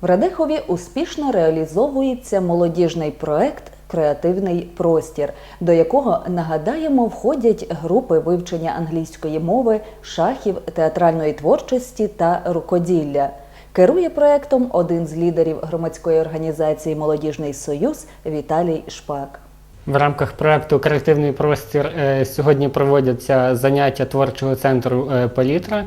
В Радехові успішно реалізовується молодіжний проект Креативний простір, до якого нагадаємо входять групи вивчення англійської мови, шахів, театральної творчості та рукоділля. Керує проектом один з лідерів громадської організації Молодіжний Союз Віталій Шпак. В рамках проекту Креативний простір е, сьогодні проводяться заняття творчого центру е, Палітра,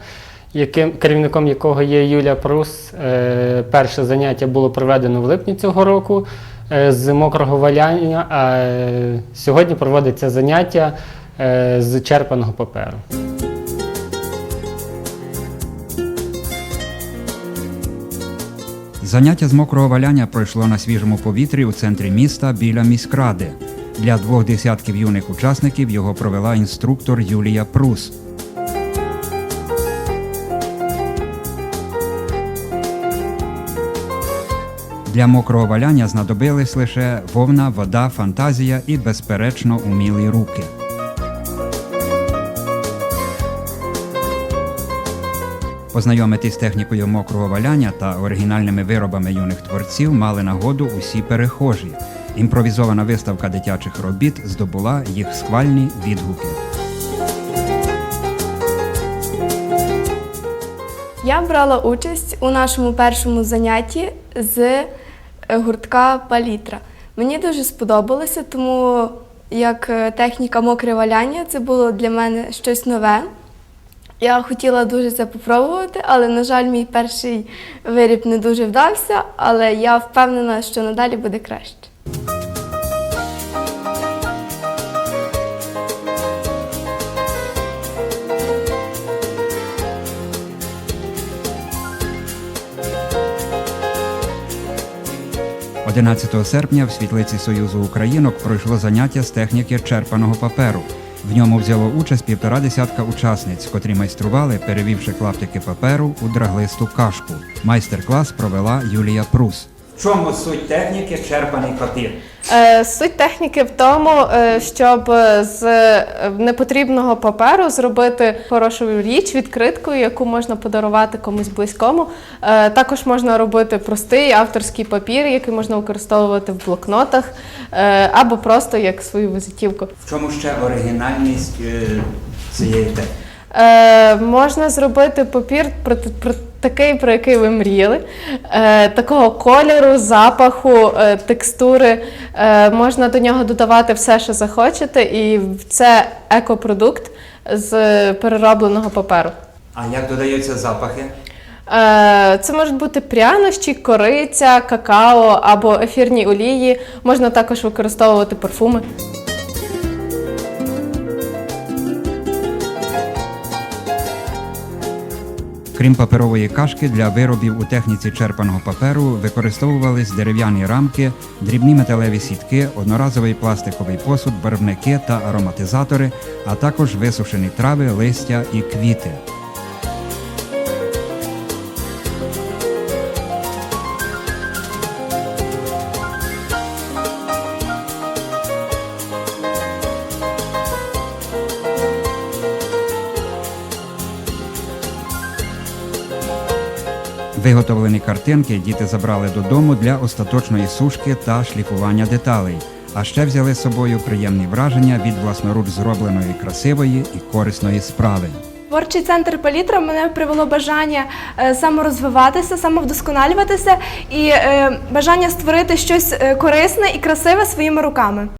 яким керівником якого є Юлія Прус. Е, Перше заняття було проведено в липні цього року е, з мокрого валяння, а е, сьогодні проводиться заняття з черпаного паперу. Заняття з мокрого валяння пройшло на свіжому повітрі у центрі міста біля міськради. Для двох десятків юних учасників його провела інструктор Юлія Прус. Для мокрого валяння знадобились лише вовна, вода, фантазія і, безперечно, умілі руки. Познайомитись з технікою мокрого валяння та оригінальними виробами юних творців мали нагоду усі перехожі. Імпровізована виставка дитячих робіт здобула їх схвальні відгуки. Я брала участь у нашому першому занятті з гуртка Палітра. Мені дуже сподобалося, тому як е, техніка мокре валяння це було для мене щось нове. Я хотіла дуже це попробувати, але, на жаль, мій перший виріб не дуже вдався, але я впевнена, що надалі буде краще. – 11 серпня в світлиці Союзу Українок пройшло заняття з техніки черпаного паперу. В ньому взяло участь півтора десятка учасниць, котрі майстрували, перевівши клаптики паперу у драглисту кашку. Майстер-клас провела Юлія Прус. В чому суть техніки черпаний папір? Е, Суть техніки в тому, е, щоб з е, непотрібного паперу зробити хорошу річ, відкриткою, яку можна подарувати комусь близькому. Також можна робити простий авторський папір, який можна використовувати в блокнотах, або просто як свою візитівку. В чому ще оригінальність цієї техніки? Можна зробити папір про, т- про такий, про який ви мріяли, е, такого кольору, запаху, е, текстури. Е, можна до нього додавати все, що захочете, і це екопродукт з переробленого паперу. А як додаються запахи? Це можуть бути прянощі, кориця, какао або ефірні олії. Можна також використовувати парфуми. Крім паперової кашки, для виробів у техніці черпаного паперу використовувались дерев'яні рамки, дрібні металеві сітки, одноразовий пластиковий посуд, барвники та ароматизатори, а також висушені трави, листя і квіти. Виготовлені картинки діти забрали додому для остаточної сушки та шліфування деталей. А ще взяли з собою приємні враження від власноруч зробленої красивої і корисної справи. Творчий центр Палітра мене привело бажання е, саморозвиватися, самовдосконалюватися і е, бажання створити щось е, корисне і красиве своїми руками.